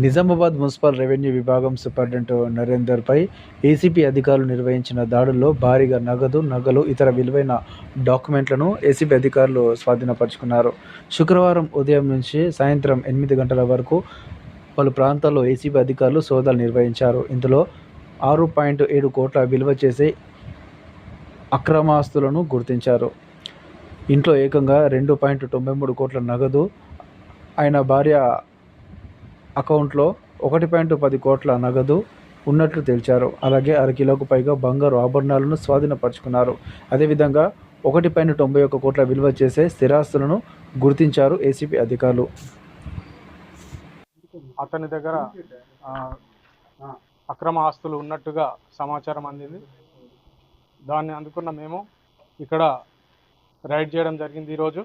Nizamabad municipal revenue విభాగం superintendent నరేందర్పై ACB అధికారులు నిర్వహించిన దాడుల్లో భారీగా నగదు నగలు ఇతర విలువైన డాక్యుమెంట్లను ఏసీబీ అధికారులు స్వాధీనపరుచుకున్నారు. శుక్రవారం ఉదయం నుంచి సాయంత్రం ఎనిమిది గంటల వరకు పలు ప్రాంతాల్లో ఏసీబీ అధికారులు సోదాలు నిర్వహించారు. ఇందులో ఆరు పాయింట్ ఏడు కోట్ల విలువ చేసే అక్రమాస్తులను గుర్తించారు. ఇంట్లో ఏకంగా రెండు పాయింట్ తొంభై మూడు కోట్ల నగదు ఆయన భార్య అకౌంట్లో ఒకటి పాయింట్ పది కోట్ల నగదు ఉన్నట్లు తేల్చారు. అలాగే అరకిలోకు పైగా బంగారు ఆభరణాలను స్వాధీనపరుచుకున్నారు. అదేవిధంగా ఒకటి పాయింట్ తొంభై ఒక్క కోట్ల విలువ చేసే స్థిరాస్తులను గుర్తించారు ఏసీబీ అధికారులు. అతని దగ్గర అక్రమ ఆస్తులు ఉన్నట్టుగా సమాచారం అందింది. దాన్ని అందుకున్న మేము ఇక్కడ రైడ్ చేయడం జరిగింది ఈరోజు.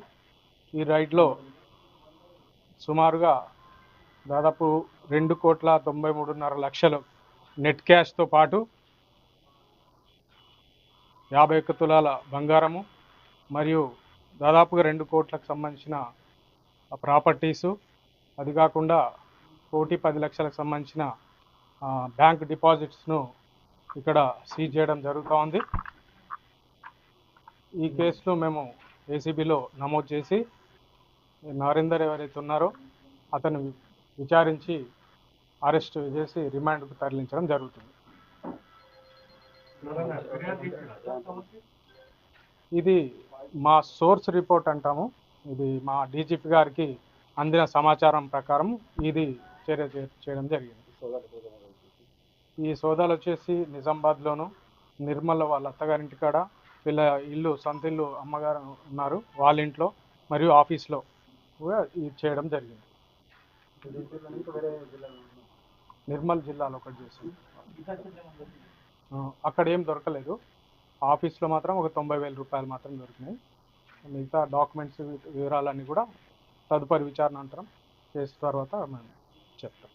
ఈ రైడ్లో సుమారుగా దాదాపు రెండు కోట్ల తొంభై మూడున్నర లక్షలు నెట్ క్యాష్తో పాటు యాభై ఒక్క తులాల బంగారము మరియు దాదాపుగా రెండు కోట్లకు సంబంధించిన ప్రాపర్టీసు. అది కాకుండా కోటి పది లక్షలకు సంబంధించిన బ్యాంక్ డిపాజిట్స్ను ఇక్కడ సీజ్ చేయడం జరుగుతూ ఉంది. ఈ కేసును మేము ఏసీబీలో నమోదు చేసి నరేందర్ ఎవరైతే ఉన్నారో అతను విచారించి అరెస్ట్ చేసి రిమాండ్కు తరలించడం జరుగుతుంది. ఇది మా సోర్స్ రిపోర్ట్ అంటాము. ఇది మా డీజీపీ గారికి అందిన సమాచారం ప్రకారం ఇది చర్య చేయడం జరిగింది. ఈ సోదాలు వచ్చేసి నిజామాబాద్లోను నిర్మల్ వాళ్ళ అత్తగారింటి కాడ వీళ్ళ ఇల్లు సొంత ఇల్లు అమ్మగారు ఉన్నారు వాళ్ళ ఇంట్లో మరియు ఆఫీస్లో కూడా ఇది చేయడం జరిగింది. నిర్మల్ జిల్లాలో ఒకటి చేసింది. ఆ, అక్కడ ఏం దొరకలేదు. ఆఫీస్లో మాత్రం ఒక తొంభై వేల రూపాయలు మాత్రం దొరికినాయి. మిగతా డాక్యుమెంట్స్ వివరాలన్నీ కూడా తదుపరి విచారణ అనంతరం చేసిన తర్వాత మేము చెప్తాం.